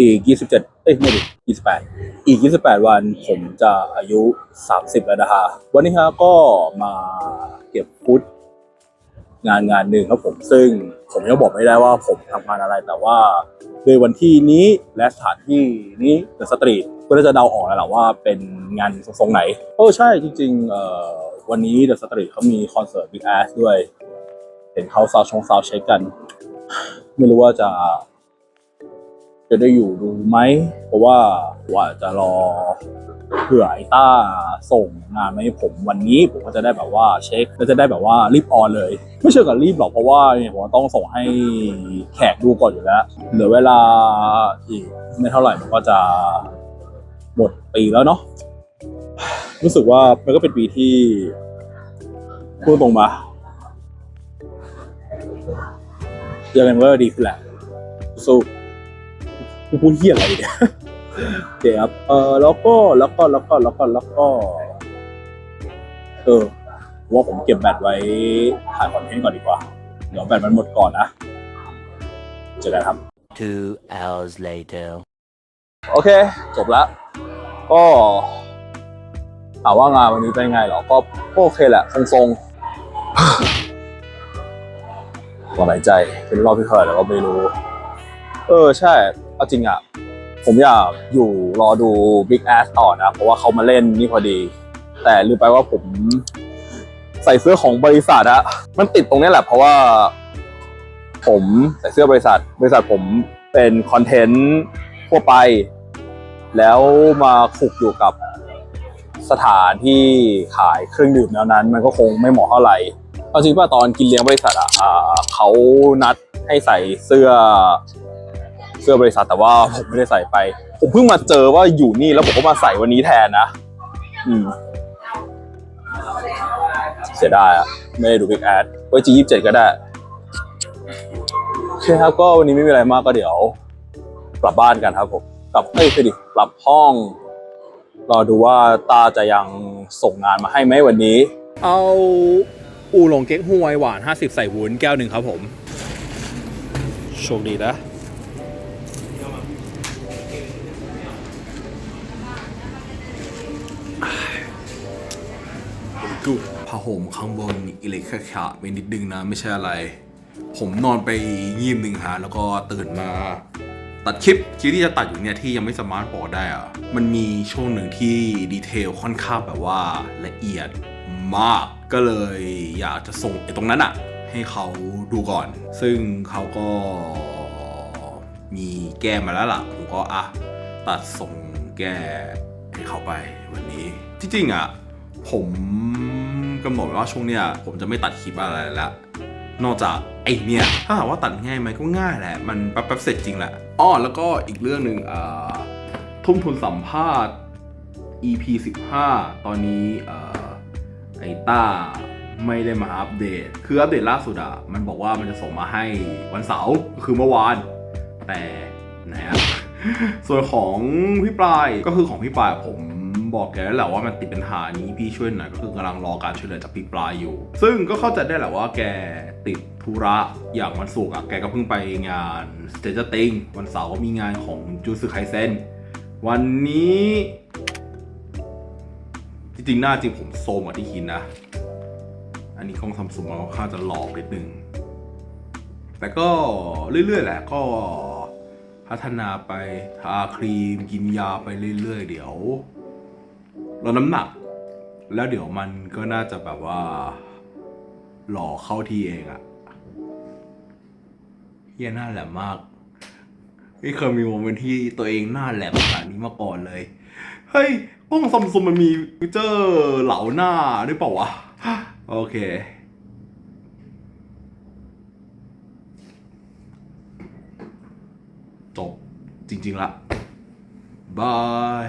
อีก 27 เอ้ยไม่ดิ28 อีก 28 วันผมจะอายุ 30 แล้วนะฮะวันนี้ฮะก็มาเก็บฟุตงานงานหนึ่งครับผมซึ่งผมยังบอกไม่ได้ว่าผมทำงานอะไรแต่ว่าโดยวันที่นี้และสถานที่นี้เดอะสตรีทก็น่าจะเดาออกแล้วแหละว่าเป็นงานทรงไหนโอ้ใช่จริงๆเอ่อวันนี้เดอะสตรีทเขามีคอนเสิร์ต Big Ass ด้วย เห็นเขาซาวชงซาวเช็คกัน ไม่รู้ว่าจะ จะได้อยู่ดูไหมเพราะว่าว่าจะรอเผื่อไอ้ต้าส่งงานมาให้ผมวันนี้ผมก็จะได้แบบว่าเช็คแล้วจะได้แบบว่ารีบออนเลย ไม่เชิงกับรีบหรอกเพราะว่าเนี่ยผมต้องส่งให้แขกดูก่อนอยู่แล้วเหลือเวลาอีกไม่เท่าไหร่มันก็จะหมดปีแล้วเนาะรู้สึกว่ามันก็เป็นปีที่พูดตรงมายังไงมันก็ดีขึ้นแหละสู้ กูพูดเฮียอะไรเนี่ยโอเคครับเออแล้วก็แล้วก็แล้วก็แล้วก็แล้วก็เออผมว่าผมเก็บแบตไว้ถ่ายคอนเทนต์ก่อนดีกว่า เดี๋ยวแบตมันหมดก่อนนะ เจอกันครับ Two hours later. โอเค จบแล้วก็ถามว่างานวันนี้เป็นไงเหรอก็ก็โอเคแหละ ทรงๆก็หายใจ เป็นรอบที่เท่าไหร่แล้วก็ไม่รู้ เออ ใช่ เอาจริงอะผมอยากอยู่รอดู Big Ass ต่อนะ เพราะว่าเขามาเล่นนี่พอดี แต่ลืมไปว่าผมใส่เสื้อของบริษัทอะมันติดตรงนี้แหละ เพราะว่า ผมใส่เสื้อบริษัท บริษัทผมเป็นคอนเทนต์ทั่วไป แล้วมาคลุกอยู่กับสถานที่ขายเครื่องดื่มแนวนั้น มันก็คงไม่เหมาะเท่าไหร่เอาจริงป่ะตอนกินเลี้ยงบริษัทอะเขานัดให้ใส่เสื้อ เสื้อบริษัทแต่ว่าผมไม่ได้ใส่ไป ผมเพิ่งมาเจอว่าอยู่นี่แล้วผมก็มาใส่วันนี้แทนนะ อืม เสียดายอะไม่ได้ดูบิ๊กแอดไว้จียี่สิบเจ็ดก็ได้โอเคครับก็วันนี้ไม่มีอะไรมากก็เดี๋ยวกลับบ้านกันครับผมกลับเอ้ยคือดิกลับห้องรอดูว่าตาจะยังส่งงานมาให้ไหมวันนี้ เอาอูหลงเก๊กฮวยหวาน 50 ใส่วุ้นแก้วหนึ่งครับผม โชคดีนะ กูผ้าห่มข้างบนอิเล็กแค่ขาดไปนิดนึงนะไม่ใช่อะไร ผมนอนไปยี่มหนึ่งฮะแล้วก็ตื่นมาตัดคลิปคลิปที่จะตัดอยู่เนี่ยที่ยังไม่สมารถบอได้อะมันมีช่วงหนึ่งที่ดีเทลค่อนข้างแบบว่าละเอียดมากก็เลยอยากจะส่งไอ้ตรงนั้นอะให้เขาดูก่อน ซึ่งเขาก็มีแก้มาแล้วล่ะ ผมก็อะตัดส่งแก้ให้เขาไปวันนี้ ที่จริงอะผม กำหนดว่าช่วงเนี้ยผมจะไม่ตัดคลิปอะไรแล้วนอกจากไอเนี่ยถ้าถามว่าตัดง่ายไหมก็ง่ายแหละ มันแป๊บๆเสร็จจริงแหละอ้อแล้วก็อีกเรื่องหนึ่งอ่าทุ่มทุนสัมภาษณ์ EP 15 ตอนนี้ไอต้าไม่ได้มาอัปเดต คืออัปเดตล่าสุดอะมันบอกว่ามันจะส่งมาให้วันเสาร์ก็คือเมื่อวาน แต่ไหนะส่วนของพี่ปลายก็คือของพี่ปลายผม บอกแกแล้วแหละว่ามันติดปัญหานี้พี่ช่วยหน่อยก็คือกำลังรอการช่วยเหลือจากพี่ปลายอยู่ ซึ่งก็เข้าใจได้แหละว่าแกติดธุระอย่างวันศุกร์อะแกก็เพิ่งไปงาน s t a g e t i n g วันเสาร์ก็มีงานของจูสึไคเซนวันนี้ จริงๆหน้าจริงผมโซมกว่าที่คิดนะ อันนี้กล้องซัมซุงมันค่อนข้าจะหลอกนิดนึงแต่ก็เรื่อยๆแหละก็พัฒนาไปทาครีมกินยาไปเรื่อยๆ เดี๋ยว ลดน้ำหนัก แล้วเดี๋ยวมันก็น่าจะแบบว่า หล่อเข้าที่เองอะเฮียหน้าแหลมมาก ไม่เคยมีโมเมนต์ที่ตัวเองหน้าแหลมขนาดนี้มาก่อนเลย เฮ้ยกล้องซัมซุงมันมีฟิวเจอร์เหลาหน้าด้วยเปล่าวะ โอเคจบจริงๆละบาย